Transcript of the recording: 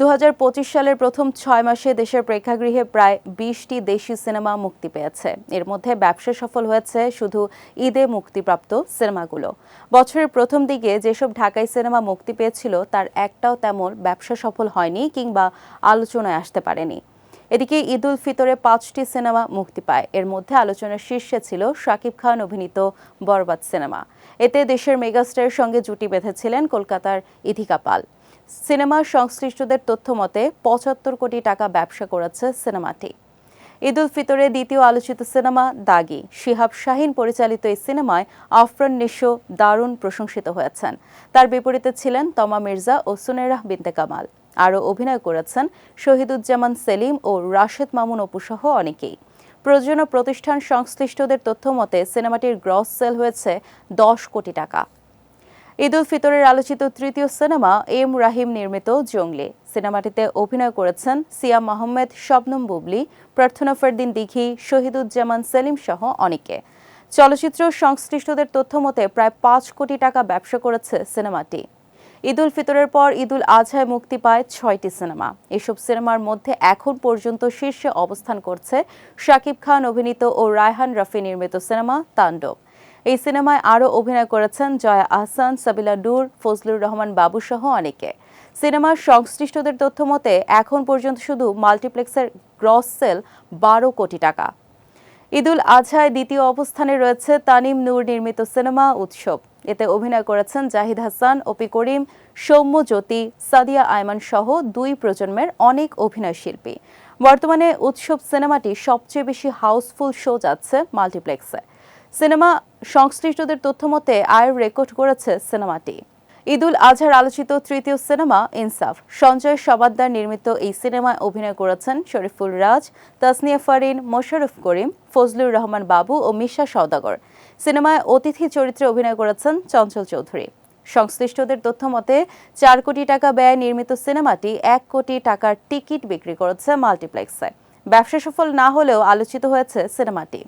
দু হাজার পঁচিশ সালের প্রথম ছয় মাসে দেশের প্রেক্ষাগৃহে প্রায় বিশটি দেশি সিনেমা মুক্তি পেয়েছে। এর মধ্যে ব্যবসা সফল হয়েছে শুধু ঈদে মুক্তিপ্রাপ্ত সিনেমাগুলো। বছরের প্রথম দিকে যেসব ঢাকাই সিনেমা মুক্তি পেয়েছিল, তার একটাও তেমন ব্যবসা সফল হয়নি কিংবা আলোচনায় আসতে পারেনি। এদিকে ঈদ উল ফিতরে পাঁচটি সিনেমা মুক্তি পায়। এর মধ্যে আলোচনার শীর্ষে ছিল শাকিব খান অভিনীত বরবাদ সিনেমা। এতে দেশের মেগাস্টারের সঙ্গে জুটি বেঁধেছিলেন কলকাতার ইথিকা পাল। সিনেমার সংশ্লিষ্টদের তথ্য মতে, পঁচাত্তর কোটি টাকা ব্যবসা করেছে সিনেমাটি। ঈদ উল ফিতরে দ্বিতীয় আলোচিত সিনেমা, দাগি। শিহাব শাহিন পরিচালিত এই সিনেমায় আফরান নিশো দারুণ প্রশংসিত হয়েছেন। তার বিপরীতে ছিলেন তমা মির্জা ও সুনেরাহ বিনতে কামাল। আরও অভিনয় করেছেন শহীদুজ্জামান সেলিম ও রাশেদ মামুন অপুসহ অনেকেই। প্রযোজনা প্রতিষ্ঠান সংশ্লিষ্টদের তথ্য মতে, সিনেমাটির গ্রস সেল হয়েছে দশ কোটি টাকা। ঈদ উল ফিতরের আলোচিত তৃতীয় সিনেমা এম রাহিম নির্মিত জঙ্গলি। সিনেমাটিতে অভিনয় করেছেন সিয়াম আহমেদ, শবনম বুবলি, প্রার্থনা ফেরদিন দিঘি, শহীদুজ্জামান সেলিম সহ অনেকে। চলচ্চিত্র সংশ্লিষ্টদের তথ্য মতে প্রায় পাঁচ কোটি টাকা ব্যবসা করেছে সিনেমাটি। ঈদ উল ফিতরের পর ঈদ উল আজহায় মুক্তি পায় ছয়টি সিনেমা। এসব সিনেমার মধ্যে এখন পর্যন্ত শীর্ষে অবস্থান করছে শাকিব খান অভিনীত ও রায়হান রফি নির্মিত সিনেমা তাণ্ডব। এই সিনেমায় আরও অভিনয় করেছেন জয়া আহসান, সাবিলা ডুর ফজলুর রহমান বাবু সহ অনেকে। সিনেমার সংশ্লিষ্টদের তথ্য মতে, এখন পর্যন্ত শুধু মাল্টিপ্লেক্সের গ্রস সেল বারো কোটি টাকা। ঈদুল আজহায় দ্বিতীয় অবস্থানে রয়েছে তানিম নূর নির্মিত সিনেমা উৎসব। এতে অভিনয় করেছেন জাহিদ হাসান ওপি করিম, সৌম্য জ্যোতি, সাদিয়া আয়মান সহ দুই প্রজন্মের অনেক অভিনয় শিল্পী। বর্তমানে উৎসব সিনেমাটি সবচেয়ে বেশি হাউসফুল শো যাচ্ছে মাল্টিপ্লেক্সে। সিনেমা সংশ্লিষ্টদের তথ্য মতে আয়ের রেকর্ড করেছে সিনেমাটি। ঈদুল আজহার আলোচিত তৃতীয় সিনেমা ইনসাফ। সঞ্জয় সবাদ্দার নির্মিত এই সিনেমায় অভিনয় করেছেন শরীফুল রাজ, তাসনিয়া ফারিন মোশারফ করিম, ফজলুর রহমান বাবু ও মিশা সওদাগর। সিনেমায় অতিথি চরিত্রে অভিনয় করেছেন চঞ্চল চৌধুরী। সংশ্লিষ্টদের তথ্য মতে চার কোটি টাকা ব্যয় নির্মিত সিনেমাটি এক কোটি টাকার টিকিট বিক্রি করেছে মাল্টিপ্লেক্সে। ব্যবসা সফল না হলেও আলোচিত হয়েছে সিনেমাটি।